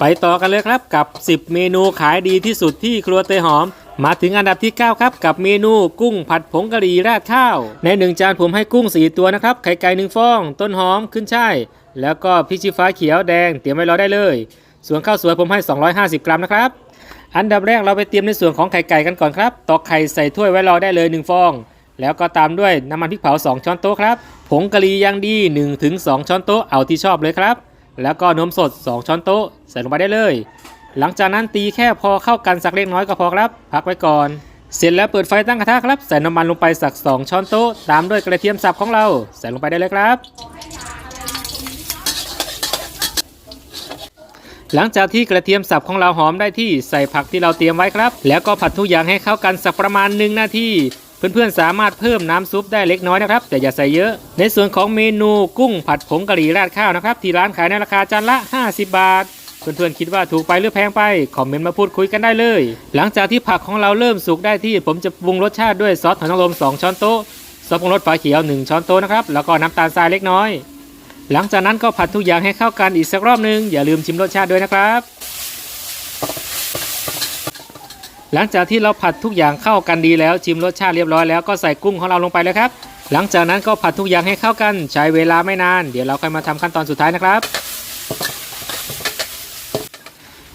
ไปต่อกันเลยครับกับ 10 เมนูขายดีที่สุดที่ครัวเตยหอม มาถึงอันดับที่ 9 ครับ กับเมนูกุ้งผัดผงกะหรี่ราดข้าว ในหนึ่งจานผมให้กุ้ง 4 ตัวนะครับ ไข่ไก่หนึ่งฟอง ต้นหอมขึ้นช่ายแล้วก็พริกชี้ฟ้าเขียวแดงเตรียมไว้รอได้เลย ส่วนข้าวสวยผมให้ 250 กรัมนะครับ อันดับแรกเราไปเตรียมในส่วนของไข่ไก่กันก่อนครับตอกไข่ใส่ถ้วยไว้รอได้เลย 1 ฟอง แล้วก็ตามด้วยน้ำมันพริกเผา 2 ช้อนโต๊ะครับผงกะหรี่ยางดี 1-2 ช้อนโต๊ะเอาที่ชอบเลยครับ แล้วก็นมสด 2 ช้อนโต๊ะใส่ลงไปได้เลย หลังจากนั้นตีแค่พอเข้ากันสักเล็กน้อยก็พอครับ พักไว้ก่อน เสร็จแล้วเปิดไฟตั้งกระทะครับ ใส่น้ำมันลงไปสัก 2 ช้อนโต๊ะ ตามด้วยกระเทียมสับของเรา ใส่ลงไปได้เลยครับ หลังจากที่กระเทียมสับของเราหอมได้ที่ใส่ผักที่เราเตรียมไว้ครับ แล้วก็ผัดทุกอย่างให้เข้ากันสักประมาณ1นาที เพื่อนๆสามารถเพิ่มน้ำซุปได้เล็กน้อยนะครับ แต่อย่าใส่เยอะ ในส่วนของเมนูกุ้งผัดผงกะหรี่ราดข้าวนะครับ ที่ร้านขายในราคาจานละ 50 บาท เพื่อนๆคิดว่าถูกไปหรือแพงไป คอมเมนต์มาพูดคุยกันได้เลย หลังจากที่ผักของเราเริ่มสุกได้ที่ ผมจะปรุงรสชาติด้วยซอสหอยนางรม2 ช้อนโต๊ะซอสปรุงรสฝาเขียว 1 ช้อนโต๊ะนะครับแล้วก็น้ำตาลทรายเล็กน้อย หลังจากนั้นก็ผัดทุกอย่างให้เข้ากันอีกสักรอบนึงอย่าลืมชิมรสชาติด้วยนะครับ หลังจากที่เราผัดทุกอย่างเข้ากันดีแล้วชิมรสชาติเรียบร้อยแล้วก็ใส่กุ้งของเราลงไปเลยครับ หลังจากนั้นก็ผัดทุกอย่างให้เข้ากันใช้เวลาไม่นาน เดี๋ยวเราค่อยมาทำขั้นตอนสุดท้ายนะครับ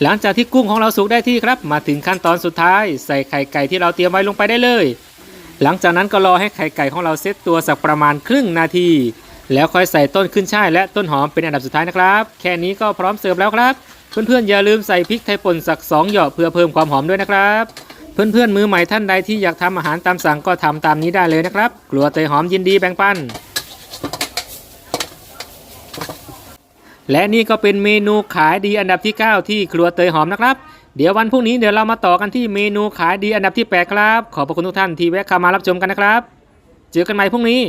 หลังจากที่กุ้งของเราสุกได้ที่ครับ มาถึงขั้นตอนสุดท้าย ใส่ไข่ไก่ที่เราเตรียมไว้ลงไปได้เลย หลังจากนั้นก็รอให้ไข่ไก่ของเราเซตตัวสักประมาณครึ่งนาที แล้วค่อยใส่ต้นขึ้นช่ายและต้นหอมเป็นอันดับสุดท้ายนะครับ แค่นี้ก็พร้อมเสิร์ฟแล้วครับ เพื่อนๆอย่าลืมใส่พริกไทยป่นสัก2หยอเพื่อเพิ่มความหอมด้วยนะครับ เพื่อนๆมือใหม่ท่านใดที่อยากทำอาหารตามสั่งก็ทำตามนี้ได้เลยนะครับครัวเตยหอมยินดีแบ่งปันและนี่ก็เป็นเมนูขายดีอันดับที่ 9 ที่ครัวเตยหอมนะครับ เดี๋ยววันพรุ่งนี้เดี๋ยวเรามาต่อกันที่เมนูขายดีอันดับที่ 8 ครับ ขอบพระคุณทุกท่านที่แวะเข้ามารับชมกันนะครับ เจอกันใหม่พรุ่งนี้